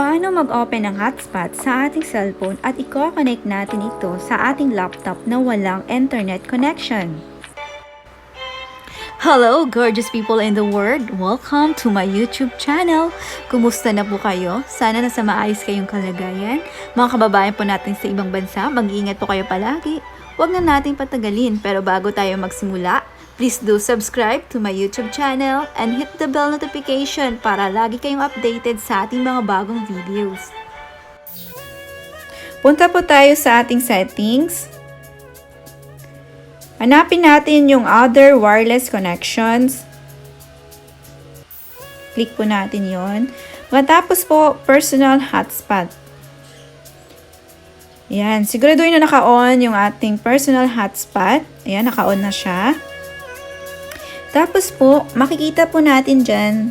Paano mag-open ng hotspot sa ating cellphone at i-connect natin ito sa ating laptop na walang internet connection? Hello, gorgeous people in the world! Welcome to my YouTube channel! Kumusta na po kayo? Sana nasa maayos kayong kalagayan. Mga kababayan po natin sa ibang bansa, mag-iingat po kayo palagi. Huwag na nating patagalin, pero bago tayo magsimula, please do subscribe to my YouTube channel and hit the bell notification para lagi kayong updated sa ating mga bagong videos. Punta po tayo sa ating settings. Hanapin natin yung other wireless connections. Click po natin yon. Matapos po, personal hotspot. Yan, siguraduhin na naka-on yung ating personal hotspot. Ayan, naka-on na siya. Tapos po, makikita po natin dyan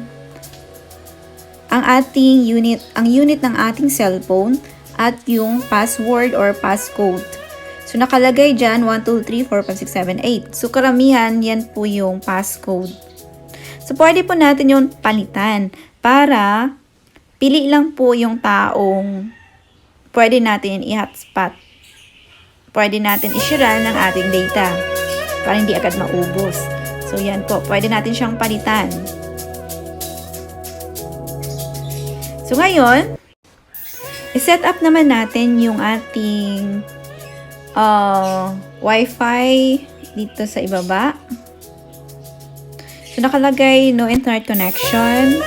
ang ating unit, ang unit ng ating cellphone at yung password or passcode. So, nakalagay dyan 1, 2, 3, 4, 5, 6, 7, 8. So, karamihan, yan po yung passcode. So, pwede po natin yung palitan para pili lang po yung taong pwede natin i-hotspot. Pwede natin i-share ng ating data para hindi agad maubos. So, yan po. Pwede natin siyang palitan. So, ngayon, i-set up naman natin yung ating uh, Wi-Fi dito sa ibaba. So, nakalagay no internet connection.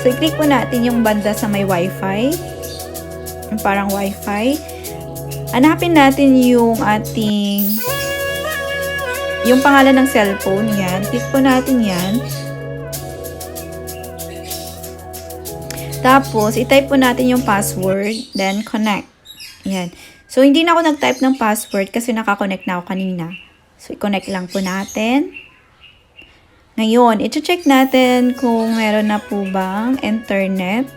So, i-click po natin yung banda sa may Wi-Fi. Yung parang Wi-Fi. Hanapin natin yung ating yung pangalan ng cellphone. Yan. Click po natin yan. Tapos, i-type po natin yung password, then connect. Yan. So, hindi na ako nag-type ng password kasi nakakonect na ako kanina. So, i-connect lang po natin. Ngayon, i-check natin kung meron na po bang internet.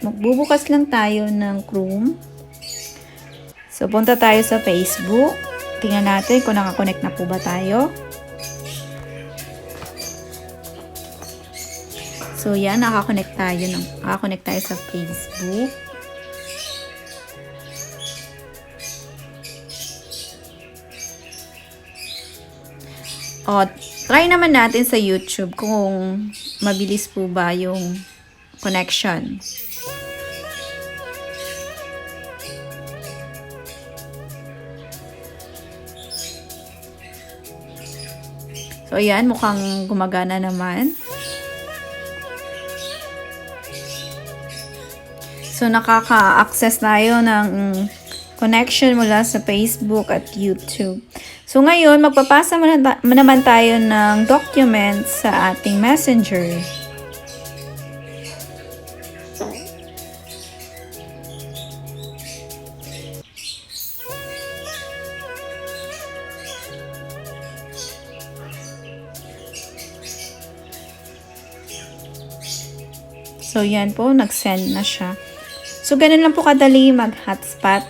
Magbubukas lang tayo ng Chrome. So, punta tayo sa Facebook. Tingnan natin kung nakakonect na po ba tayo. So, yan, nakakonect tayo, ng, nakakonect tayo sa Facebook. O, try naman natin sa YouTube kung mabilis po ba yung connection. So, ayan, mukhang gumagana naman. So, nakaka-access tayo ng connection mula sa Facebook at YouTube. So, ngayon, magpapasa naman tayo ng documents sa ating messenger. So, yan po, nag-send na siya. So, ganun lang po kadali mag-hotspot.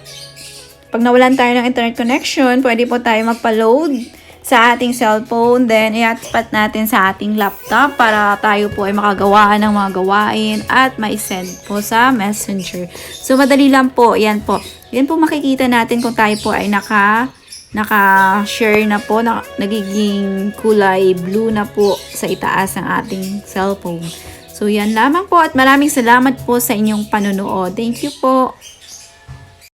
Pag nawalan tayo ng internet connection, pwede po tayo magpa-load sa ating cellphone. Then, i-hotspot natin sa ating laptop para tayo po ay makagawa ng mga gawain at mai-send po sa messenger. So, madali lang po. Yan po. Yan po makikita natin kung tayo po ay naka naka-share na po, na, nagiging kulay blue na po sa itaas ng ating cellphone. So, yan lamang po at maraming salamat po sa inyong panunood. Thank you po.